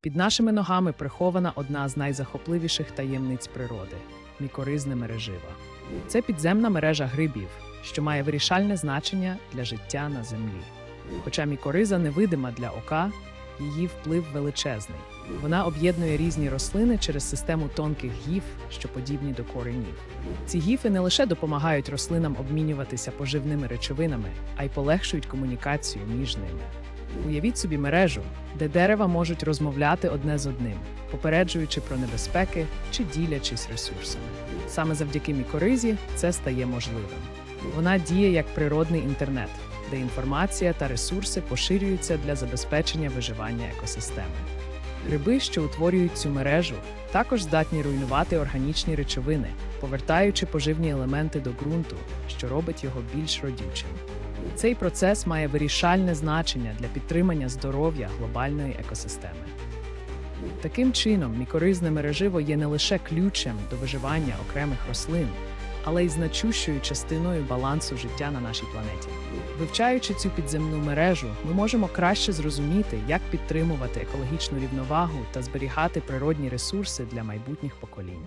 Під нашими ногами прихована одна з найзахопливіших таємниць природи мікоризне мереживо. Це підземна мережа грибів, що має вирішальне значення для життя на землі. Хоча мікориза невидима для ока, її вплив величезний. Вона об'єднує різні рослини через систему тонких гіф, що подібні до коренів. Ці гіфи не лише допомагають рослинам обмінюватися поживними речовинами, а й полегшують комунікацію між ними. Уявіть собі мережу, де дерева можуть розмовляти одне з одним, попереджуючи про небезпеки чи ділячись ресурсами. Саме завдяки мікоризі це стає можливим. Вона діє як природний інтернет, де інформація та ресурси поширюються для забезпечення виживання екосистеми. Гриби, що утворюють цю мережу, також здатні руйнувати органічні речовини, повертаючи поживні елементи до ґрунту, що робить його більш родючим. Цей процес має вирішальне значення для підтримання здоров'я глобальної екосистеми. Таким чином, мікоризне мереживо є не лише ключем до виживання окремих рослин, але й значущою частиною балансу життя на нашій планеті. Вивчаючи цю підземну мережу, ми можемо краще зрозуміти, як підтримувати екологічну рівновагу та зберігати природні ресурси для майбутніх поколінь.